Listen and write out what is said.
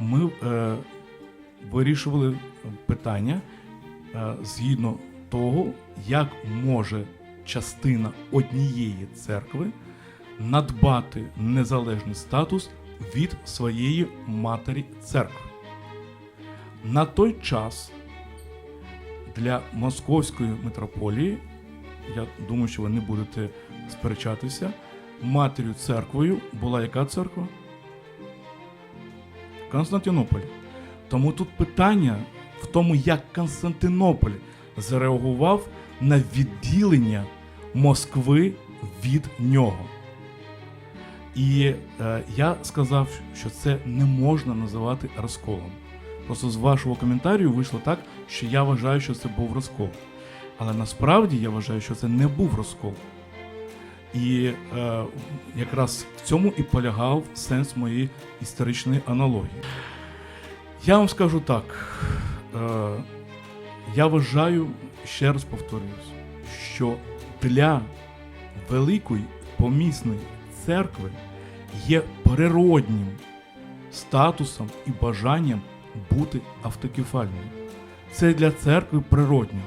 ми е, вирішували питання е, згідно того, як може частина однієї церкви надбати незалежний статус від своєї матері церкви. На той час для московської митрополії, я думаю, що ви не будете сперечатися, матір'ю церквою була яка церква? Константинополь. Тому тут питання в тому, як Константинополь зареагував на відділення Москви від нього. І е, я сказав, що це не можна називати розколом. Просто з вашого коментарю вийшло так, що я вважаю, що це був розкол. Але насправді я вважаю, що це не був розкол. І е, якраз в цьому і полягав сенс моєї історичної аналогії. Я вам скажу так. Е, я вважаю, ще раз повторююсь, що для великої помісної церкви є природнім статусом і бажанням бути автокефальною. Це для церкви природньо.